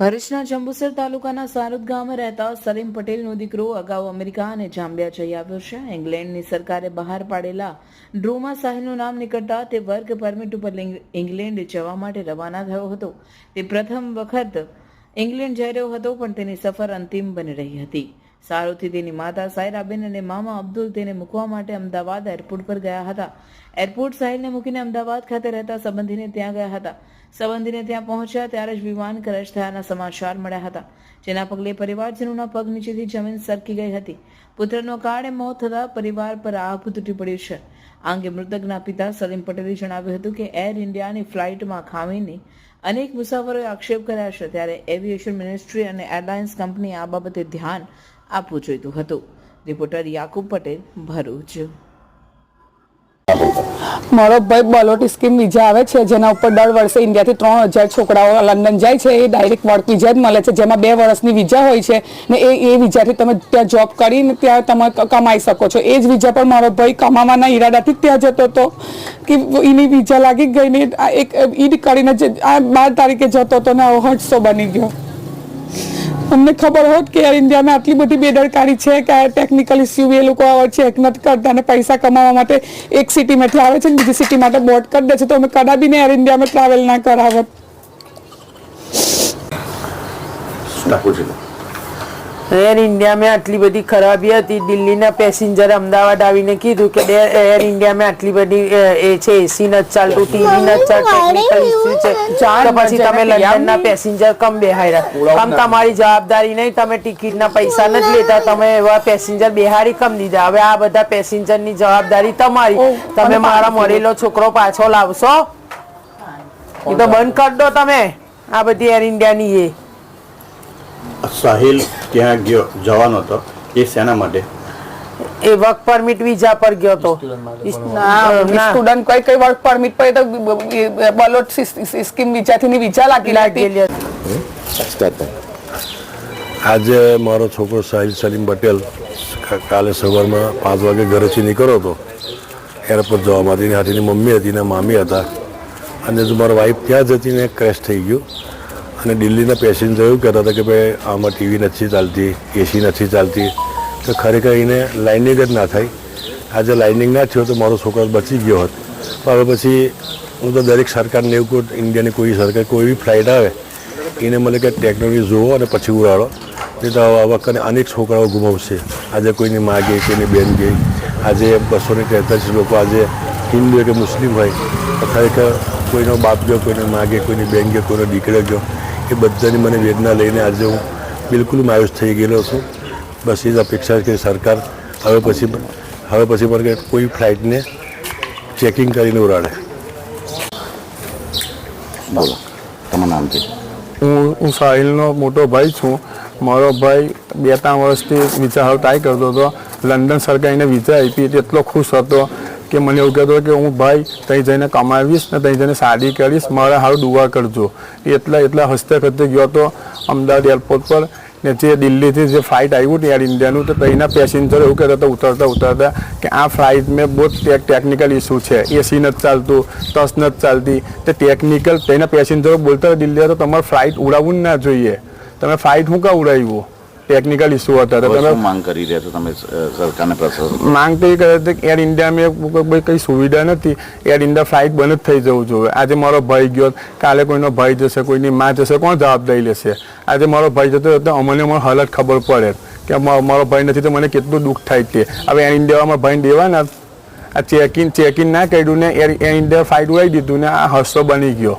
ભરૂચના જંબુસર તાલુકાના સારુદ ગામે રહેતા સલીમ પટેલનો દીકરો અગાઉ અમેરિકા અને જાંબિયા જઈ આવ્યો છે. ઇંગ્લેન્ડની સરકારે બહાર પાડેલા ડ્રોમા સાહિલનું નામ નીકળતા તે વર્ક પરમિટ ઉપર ઇંગ્લેન્ડ જવા માટે રવાના થયો હતો. તે પ્રથમ વખત ઇંગ્લેન્ડ જઈ રહ્યો હતો, પણ તેની સફર અંતિમ બની રહી હતી. સારોથી તેની માતા સાયરાબેન અને મામા અબ્દુલ તેને મૂકવા માટે અમદાવાદ એરપોર્ટ પર ગયા હતા. એરપોર્ટ સાહિલને મૂકીને અમદાવાદ ખાતે રહેતા સંબંધીને ત્યાં ગયા હતા. સંબંધીને ત્યાં પહોંચ્યા ત્યારે જ વિમાન ક્રેશ થયાના સમાચાર મળ્યા હતા. જેના પગલે પરિવારજનોના પગ નીચેથી જમીન સરકી ગઈ હતી. પુત્રનો કાળે મોત થતા પરિવાર પર આભ તૂટી પડ્યું છે. આ અંગે મૃતકના પિતા સલીમ પટેલે જણાવ્યું હતું કે એર ઇન્ડિયાની ફ્લાઇટમાં ખામીની અનેક મુસાફરોએ આક્ષેપ કર્યા છે. ત્યારે એવિએશન મિનિસ્ટ્રી અને એરલાઇન્સ કંપની આ બાબતે ધ્યાન આપવું જોઈતું હતું. રિપોર્ટર યાકુબ પટેલ, ભરૂચ. ભાઈ બલોટ સ્કીમ વિઝા આવે છે, જેના ઉપર દર વર્ષે ઇન્ડિયાથી ત્રણ હજાર છોકરાઓ લંડન જાય છે. એ ડાયરેક્ટ વર્ક વિઝા જ મળે છે, જેમાં બે વર્ષની વિઝા હોય છે. ને એ એ વિઝાથી તમે ત્યાં જોબ કરીને ત્યાં તમે કમાઈ શકો છો. એ જ વિઝા પર ભાઈ કમાવાના ઈરાદાથી ત્યાં જતો હતો. કે એની વિઝા લાગી ગઈ ને એક ઈડ કરીને આ બાર તારીખે જતો હતો ને આવો હટસો બની ગયો. અમને ખબર હોત કે યાર ઇન્ડિયામાં આટલી બધી બેદરકારી છે કે આ ટેકનિકલ ઇસ્યુ એ લોકો ચેક નથી કરતા અને પૈસા કમાવા માટે એક સિટીમાંથી આવે છે ને બીજી સિટી માટે બોટ કરી દે છે, તો અમે કદાપી ને એર ઇન્ડિયામાં ટ્રાવેલ ના કરાવત. એર ઇન્ડિયામાં આટલી બધી ખરાબી હતી. દિલ્હીના પેસેન્જર અમદાવાદ આવીને કીધું કે એર ઇન્ડિયામાં આટલી બધી એ છે એસી નથી ચાલતું ટીવી નથી ચાલતું ટેકનિકલ ઇસ્યુ છે? તો પછી તમે લંડનના પેસેન્જર કમ બેહાડ્યા આમ તમારી જવાબદારી નહીં તમે ટિકિટના પૈસા નથી લેતા તમે એવા પેસેન્જર બેહાડી કમ દીધા. હવે આ બધા પેસેન્જરની જવાબદારી તમારી. તમે મારા મળેલો છોકરો પાછો લાવશો. એ તો બંધ કરી દો તમે. આ બધી એર ઇન્ડિયાની એ. સાહિલ ત્યાં ગયો જવાનો હતો. એ શેના માટે? એ વર્ક પરમિટ વિઝા પર ગયો તો સ્ટુડન્ટ કઈ કઈ વર્ક પરમિટ પર તો બલોટ સ્કીમ વિઝાથી વિઝા લાગી લાગેલી. આજે મારો છોકરો સાહિલ સલીમ પટેલ કાલે સવારમાં પાંચ વાગે ઘરેથી નીકળ્યો હતો. એરપોર્ટ જવા માટે હાથેની મમ્મી હતી ને મામી હતા. અને જો મારા વાઈફ ત્યાં જ હતી ને ક્રેશ થઈ ગયું. અને દિલ્હીના પેસેન્જર એવું કહેતા હતા કે ભાઈ, આમાં ટીવી નથી ચાલતી એસી નથી ચાલતી. તો ખરેખર એને લાઇનિંગ જ ના થાય. આજે લાઇનિંગ ના થયો તો મારો છોકરો બચી ગયો હોત. પણ હવે પછી હું તો દરેક સરકારને એવું કહું ઇન્ડિયાની કોઈ સરકાર, કોઈ બી ફ્લાઇટ આવે, એને મને કે ટેકનોલોજી જુઓ અને પછી ઉડાડો. નહીં તો આવા વખતે અનેક છોકરાઓ ગુમાવશે. આજે કોઈની મા ગઈ કોઈની બેન ગઈ આજે બસો ને તેતાલીસ લોકો આજે હિન્દુ કે મુસ્લિમ હોય. ખરેખર કોઈનો બાપ ગયો, કોઈને મા ગઈ કોઈની બેન ગયો, કોઈનો દીકરો ગયો. એ બધાની મને વેદના લઈને આજે હું બિલકુલ માયુસ થઈ ગયેલો છું. બસ એ જ અપેક્ષા છે કે સરકાર હવે પછી હવે પછી પણ કે કોઈ ફ્લાઇટને ચેકિંગ કરીને ઉડાડે. બોલો તમારું નામ છે? હું હું સાહિલનો મોટો ભાઈ છું. મારો ભાઈ બે ત્રણ વર્ષથી વિઝા હાલ ટ્રાય કરતો હતો. લંડન સરકારે એને વિઝા આપી એટલો ખુશ હતો. કે મને એવું કહેતો કે હું ભાઈ ત્યાં જઈને કમાવીશ ને ત્યાં જઈને શાદી કરીશ મારા હારું દુઆ કરજો. એટલા એટલા હસ્તે ખતે ગયો હતો અમદાવાદ એરપોર્ટ પર ને જે દિલ્હીથી જે ફ્લાઇટ આવ્યું એર ઇન્ડિયાનું તો ત્યાંના પેસેન્જર એવું કહેતા હતા, ઉતરતા ઉતરતા કે આ ફ્લાઇટ મેં બહુ ટેક ટેકનિકલ ઇસ્યુ છે. એસી નથી ચાલતું ટસ નથી ચાલતી. તે ટેકનિકલ ત્યાંના પેસેન્જરો બોલતા દિલ્હી, તો તમારે ફ્લાઇટ ઉડાવવું ના જોઈએ. તમે ફ્લાઇટ શું કાં ઉડાવ્યું? ટેકનિકલ ઇસ્યુ હતા તો તમે માંગ કરી રહ્યા છો તમે સરકારને પ્રશાસન? માંગ તો એ કરે છે કે એર ઇન્ડિયામાં ભાઈ કંઈ સુવિધા નથી. એર ઇન્ડિયા ફ્લાઇટ બંધ જ થઈ જવું જોઈએ. આજે મારો ભાઈ ગયો કાલે કોઈનો ભાઈ જશે કોઈની માં જશે કોણ જવાબદારી લેશે? આજે મારો ભાઈ જતો હતો અમને મને હાલત ખબર પડે કે મારો ભાઈ નથી તો મને કેટલું દુઃખ થાય તે હવે એર ઇન્ડિયામાં ભાઈ દેવાના? આ ચેકિંગ ચેકિંગ ના કર્યું ને એર એર ઇન્ડિયા ફ્લાઇટ ઉડાવી દીધું ને આ હસ્સો બની ગયો.